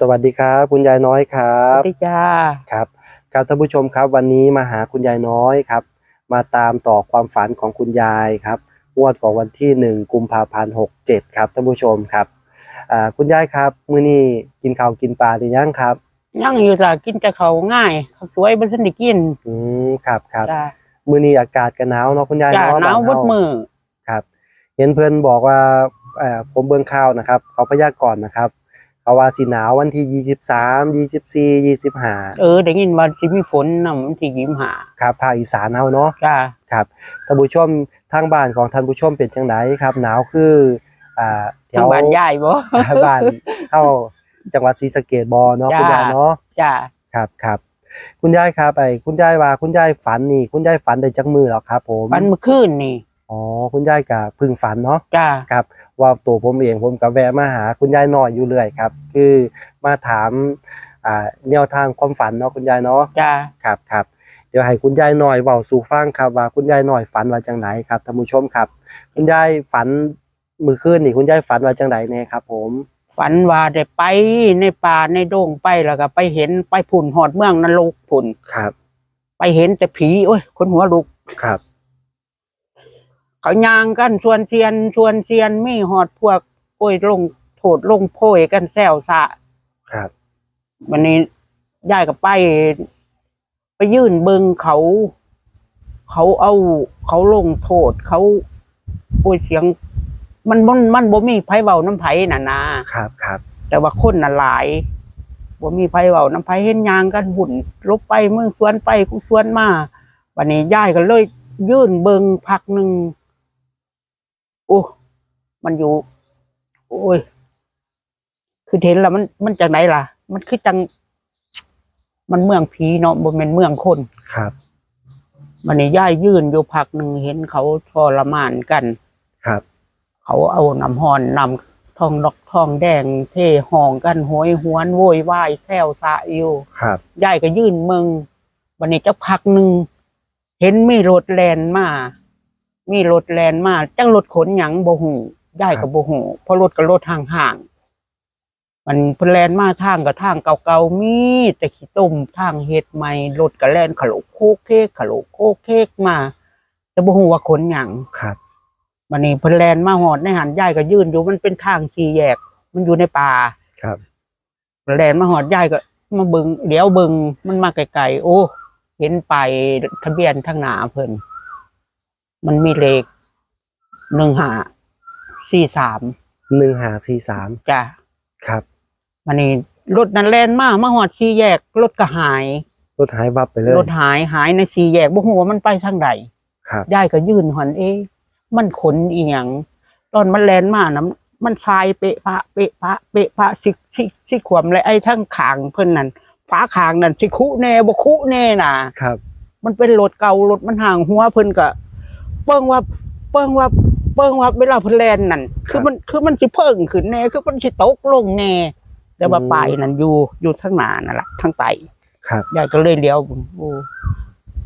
สวัสดีครับ คุณยายน้อยครัสบวัสดีจ้าครับครับท่านผู้ชมครับวันนี้มาหาคุณยายน้อยครับ มาตามต่อความฝันของคุณยายครับงวดของวันที่หนึ่งกุมภาพันธ์หกเจ็ดครับท่านผู้ชมครับอ่าคุณยายครับมื้อนี้กินข้าวกินปลาหรือยังครับยังอยู่จ้ะกินแต่เขาวง่ายเขาวสวยบ่ทันได้กินอืมครับครับจ้ามื้อนี้อากาศก็หนาวเนาะคุณยายจ้าเนาะหนาวบ้บดเฮมือครับ เห็นเพื่อนบอกว่าเอ่อผมเบิ่งข่าวนะครับ เขาพยากรณ์นะครับ เขาว่าสิหนาววันที่ยี่สิบสามยี่สิบสี่ยี่สิบห้าเออได้ยินว่าสิมีฝนนำมันสิยิ้มหาครับภาคอีสานเฮาเนาะจ้าครับท่านผู้ชมทางบ้านของท่านผู้ชมเป็นจังไดครับ หนาวคืออ่าแถทางวบ้านยายบ่บ้านเข้าจังหวัดศรีสะเกษบ่เนาะจ้าคุณยายเนาะจ้าครับครับคุณยายครับไอ้คุณยายว่าคุณยายฝันนี่ คุณยายฝันได้จักมือแล้วครับ ผมวันเมื่อคืนนี่อ๋อคุณยายก็เพึ่งฝันเนาะจ้าครับ ว่าตัวผมเองผมก็แวะมาหาคุณยายน้อยอยู่เรื่อยครับ คือมาถามอ่าแนวทางความฝันเนาะคุณยายเนาะจ้าครับครับเดี๋ยวให้คุณยายหน่อยเว้าสู่ฟังครับว่าคุณยายหน่อยฝันว่าจังไหนครับท่านผู้ชมครับ คุณยายฝันมือคืนนี่คุณยายฝันว่าจังไหนแน่ครับ ผม ฝันว่าได้ไปในป่าในโด่งไปแล้วก็ ไปเห็นไปผุ่นหอดเมืองนรกผุ่นครับ ไปเห็นแต่ผีโอ้ยคนหัวลุกครับ เขายางกันชวนเทียนชวนเทียนมีหอดพวกโอ้ยลงโถดลงโพยกันแซวสะครับ วันนี้ยายกับไป ไปยื่นเบิงเขา เขาเอา เขาลงโทษ เขาโอ้ยเสียง มันมันมันบ่มีไผเว้าน้ำไผน่ะนะครับครับ แต่ว่าคนน่ะหลายบ่มีไผเว้าน้ำไผเห็นยางกันหุ่นลบไปเมืองสวนไปกูสวนมาวันนี้ยายก็เลย ยื่นเบิงพักหนึ่ง โอ้ มันอยู่ โอ้ย คือเห็นแล้วมันมันจากไหนล่ะ มันคือจัง มันเมืองผีเนาะบ่แม่นเมืองคนครับมันนี่ย่ายยื่นอยู่พักหนึ่งเห็นเขาทรมานกัน ครับ เขาเอาน้ำหอนนำทองดอกทองแดง เทห้องกันโหยหวนโวยวายแซวสะอยู่ครับยายก็ยื่นเมืองวันนี้จะพักหนึ่งเห็นมีรถแลนมา มีรถแลนมาจังรถขนหยังบ่หูยายก็บ่หูเพราะรถก็รถห่างๆมันเพิ่นแลนมาทางก็ทางเก่าๆมีแต่ขี้ต้มทางเฮ็ดใหม่รถก็แล่นขลุกโคกเคกขลุกโคกเคกมาแต่บ่ฮู้ว่าขนหยังครับวันนี้เพิ่นแลนมาหอดในหันยายก็ยืนอยู่มันเป็นทางสี่แยก มันอยู่ในป่าครับแลนมาหอดยายก็มาเบิงเดี๋ยวเบิงมันมาไกลๆโอ้ เห็นไปายทะเบียนทางหน้าเพิ่น มันมีเลขหนึ่งห้าสี่สามหนึ่งหาสี่สามจ้ะครับวันนี้รถนั้นแลนมามาหอดสี่แยกรถก็หาย รถหายวับไปเลยรถหายหายในสี่แยกบ่ฮู้ว่ามันไปทางใดครับยายก็ยืนหันเอ๊ะมันขนอีหยังตอนมันแลนมานะมันทรายเปะพะเปะพะเปะพะสิสิสิขวมเลยไอ้ทั้งขางเพิ่นนั่นฝาขางนั่นสิคุแน่บ่คุแน่น่ะ ครับ มันเป็นรถเก่ารถมันห่างหัวเพิ่นก็เปิ้งว่าเปิ้งว่าเปิ้งว่าเวลาเพิ่นแลนนั่นคือมันคือมันสิเพิ่งขึ้นแน่คือมันสิตกลงแน่แต่ว่าปลายนั่นอยู่อยู่ทางหน้านั่นล่ะทางไตครับยายก็เลยเลี้ยวโอ้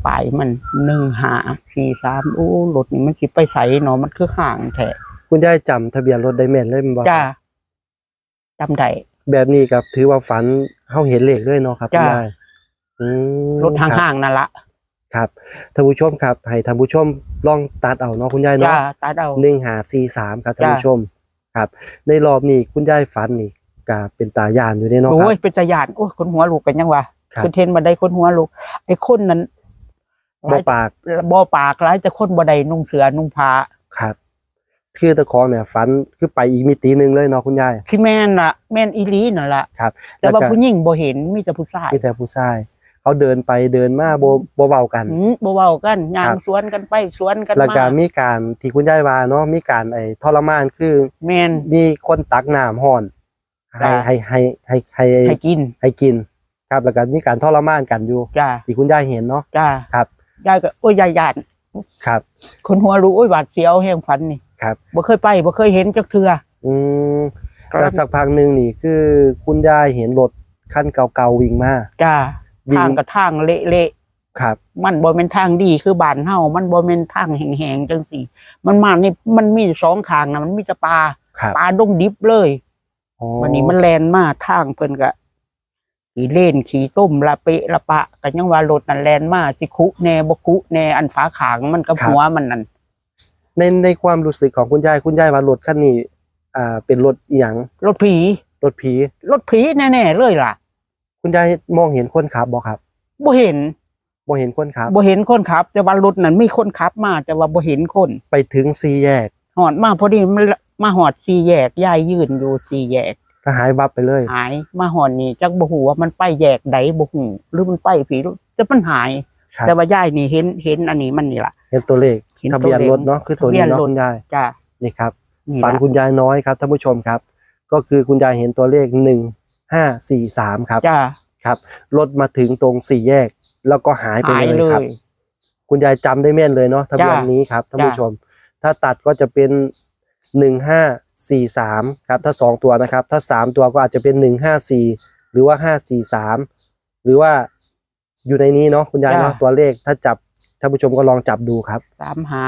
ปลายมันหนึ่งหาสี่สามโอ้รถนี่มันสิไปใสเนาะมันคือห่างแท้คุณยายจำทะเบียนรถได้แม่นเลยแมันบ่จ้าจำได้ แบบนี้กับ ถือว่าฝันเฮาเห็นเลขเลยเนาะครับคุณจ้ะ ยายอืมรถครับห่างๆนั่นละ ครับท่านผู้ชมครับให้ท่านผู้ชมลองตัดเอาเนาะคุณยายจ้าเนาะตาเดาหนึ่งหาสี่สามครับท่านจ้ะผู้ชมครับ ในรอบนี้คุณยายฝันนี่ก็เป็นตายานอยู่ในเนาะคโอ้รัยบ เป็นตะยานโอ้ยคนหัวลูกกันยังวะครับคือเทนบันไดคนหัวลูกไอ้คนนั้นบ่ปากบ่ปากร้ายแต่คนบันไดนุ่งเสือนุ่งผ้าครับ คือตะของเนี่ยฝันคือไปอีกมิติหนึงเลยเนาะคุณยาย ที่แม่นล่ะ แม่นอีหลีนั่นล่ะ ครับแต่ว่าล้ก็ผู้หญิงบ่เห็นมีแต่ผู้ชายมีแต่ผู้ชาย เขาเดินไปเดินมาบ่บ่เว้ากันหืมบ่เว้ากันย่างครับสวนกันไปสวนกันแล้วก็มามีการที่คุณยายว่าเนาะมีการไอ้ทรมานคือแม่นมีคนตักน้ำห้อนให้จ้ะให้ให้ให้ให้ให้กินให้กิน ครับแล้วก็มีการทรมานกันอยู่จ้าที่คุณยายเห็นเนาะจ้าครับยายก็โอ้ยยายยานครับ คนหัวรู้โอ้ยหวาดเสียวแห่งฝันนี่ครับบ่เคยไปบ่เคยเห็นจักเทื่ออืมแล้วสักพักหนึ่งนี่คือคุณยายเห็นรถคันเก่าๆวิ่งมาจ้าวิ่ง ทางก็ทางเละครับๆมันบ่แม่นทางดีคือบ้านเฮามันบ่แม่นทางแห้งๆจังซี่ มันมานี่มันมีสองทางนะมันมีแต่ป่าครับป่าดงดิบเลยอ๋อวันนี้มันแล่นมาทางเพิ่นก็ขี่เล่นขี่ต้มละเปะละปะก็ยังว่ารถนั่นแลนมาสิคุแน่บ่คุแน่อันฝาขางมันกับครับหัวมันนั่นในในความรู้สึกของคุณยายคุณยายว่ารถคันนี้ อ่า เป็นรถอหย่างรถผีรถผีรถผีแน่ๆเลยล่ะ คุณยายมองเห็นคนขับบ่ครับบ่เห็นบ่เห็นคนขับบ่เห็นคนขับ แต่ว่ารถนั้นมีคนขับมา แต่ว่าบ่เห็นคน ไปถึงสี่แยกหอดมาพอดีมันมาหอดสี่แยกยายยืนอยู่สี่แยกก็หายวับไปเลยหายมาหอดนี่จักบ่ฮู้ว่ามันไปแยกใดบ่ฮู้หรือมันไปผีแต่มันหายครับแต่ว่ายายนี่เห็นเห็นอันนี้มันนี่ล่ะเห็นตัวเลขเห็นทะเบียนตัวเลขรถเนาะคือตัวนี้ทะเบียนเนาะรถคุณยายจ้านี่ครับนี่ฝันล่ะคุณยายน้อยครับท่านผู้ชมครับ ก็คือคุณยายเห็นตัวเลขหนึ่ง ห้าสี่สามครับจ้าครับรถมาถึงตรงสี่แยก แล้วก็หายไปหายเลเลยครับยคุณยายจำได้แม่นเลยเนาะทะเบียนจ้ะนี้ครับท่านจ้ะผู้ชม ถ้าตัดก็จะเป็นหนึ่งห้าสี่สามครับ ถ้าสองตัวนะครับ ถ้าสามตัวก็อาจจะเป็นหนึ่งห้าสี่หรือว่าห้าสี่สามหรือว่าอยู่ในนี้เนาะคุณยายเนาะตัวเลข ถ้าจับท่านผู้ชมก็ลองจับดูครับสามหา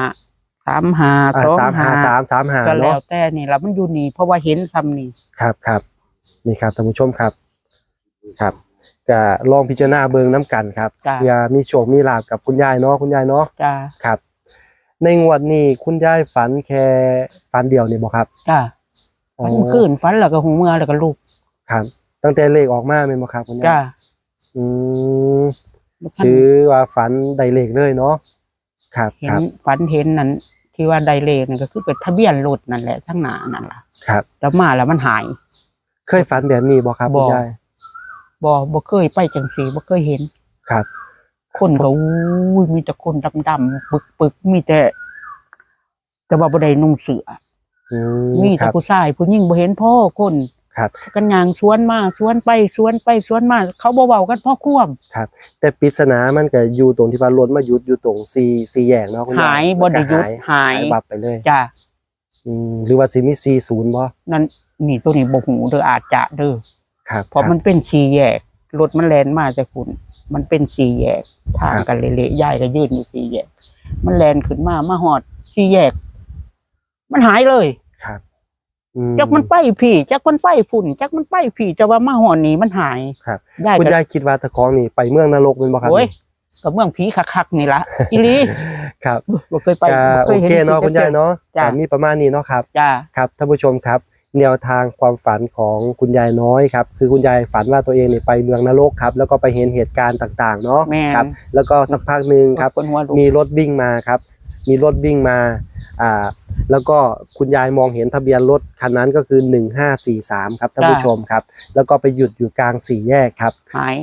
สามหาอ่าสองสามหาหาสามสามหาก็แล้เนาะวแต่นี่ล่ะมันอยู่นี่ เพราะว่าเห็นซ้ำนี่ครับครับ นี่ครับท่านผู้ชมครับครับก็ลองพิจารณาเบิงน้ำกันครับจ้าเพื่อมีโชคมีลาบกับคุณยายเนาะคุณยายเนาะจ้าครับ ในงวดนี้คุณยายฝันแค่ฝันเดียวนี่บ่ครับจ้าอ๋อฝันคืนฝันแล้วก็หูเมื่อแล้วก็ลูกครับ ตั้งแต่เลขออกมาเป็นบ่ครับคุณยายจ้าอืมถือว่าฝันได้เลขเลยเนาะครับเห็คนรับฝันเห็นนั้นที่ว่าไดเลขนั่นก็คือเกิดทะเบียนรถนั่นแหละทั้งหน้านั่นล่ะครับ แล้วมาแล้วมันหาย เคยฝันแบบนี้บ่ครับบ่ คุณยายบ่บ่เคยไปจังสีบ่เคยเห็น ครับ คนก็อู้ยมีแต่คนดำๆปึกๆมีแต่ แต่ว่าบ่ได้นุ่งเสื้ออืมมีคแต่รับผู้ชายผู้หญิงบ่เห็นพ่อคนครับ กันยางสวนมาสวนไปสวนไปสวนมา เขาบ่เว้ากันพ่อควม แต่ปริศนามันก็อยู่ตรงที่ว่ารถมาหยุดอยู่ตรงซีซีแยกเนาะคุณยายหายบ่ได้หยุดมันก็หายบับไปเลย จ้าอืม หรือว่าสิมีซีศูนย์บ่นั่นนี่ตัวนี้บ่หูเด้ออาจจะเด้อครับเพราะมันเป็นสี่แยกรถมันแล่นมาจากคุณมันเป็นสี่แยกทางกันเละๆยายก็ยืนอยู่สี่แยก มันแล่นขึ้นมามาฮอดสี่แยก มันหายเลยครับอืมจักมันไปพี่จักมันไปฝุ่นจักมันไปพี่จะว่ามาฮอดนี้มันหายครับยายคุณก็ยายคิดว่าตะของนี่ไปเมืองนรกเป็นบ่ครับโอ้ย กับเมืองผีคักๆนี่ละอีหลีครับบ่เคยไปก็บ่โอเคเนาะคุณยายเนาะจ้ะก็มีประมาณนี้เนาะครับ จ้า ครับท่านผู้ชมครับแนวทางความฝันของคุณยายน้อยครับคือคุณยายฝันว่าตัวเองเนี่ยไปเมืองนรกครับแล้วก็ไปเห็นเหตุการณ์ต่างๆเนาะแม่น ครับแล้วก็สักพักหนึ่งครับคนหัวลูกมีรถวิ่งมาครับมีรถวิ่งมาอ่าแล้วก็คุณยายมองเห็นทะเบียนรถคันนั้นก็คือ 1543ครับท่านผู้ชมครับแล้วก็ไปหยุดอยู่กลางสี่แยกครับ หาย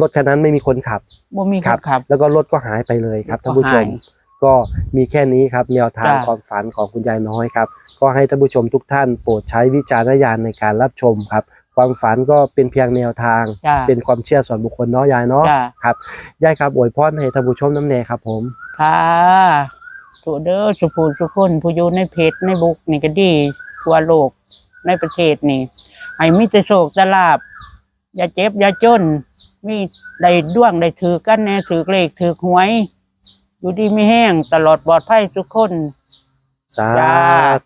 รถคันนั้นไม่มีคนขับ บ่มีครับครับ แล้วก็รถก็หายไปเลยครับท่านผู้ชมก็หายก็มีแค่นี้ครับแนวทางจ้ะ ความฝันของคุณยายน้อยครับ ก็ให้ท่านผู้ชมทุกท่านโปรดใช้วิจารณญาณในการรับชมครับ ความฝันก็เป็นเพียงแนวทาง จ้าเป็นความเชื่อส่วนบุคคลเนาะยายเนาะจ้าครับยายครับอวยพรให้ท่านผู้ชมน้ำแน่ครับผม ค่ะตัวเด้อสุภูสุคนผู้อยู่ในเพจในบุกนี่ก็ดี ทั่วโลกในประเทศนี่ ให้มีแต่โศกแต่ลาบอย่าเจ็บอย่าจน มีได้ด้วงได้ถือกันแน่ถือเลขถือหวย อยู่ดีไม่แห้งตลอดปลอดภัยทุกคน สาจ้า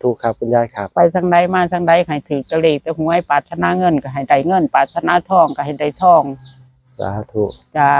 ธุครับคุณยายครับ ไปทางใดมาทางใดให้ถือแตะเลขแต่หวยปรารถนาเงินก็ให้ได้เงินปรารถนาทองก็ให้ได้ทองสาธุ จ้า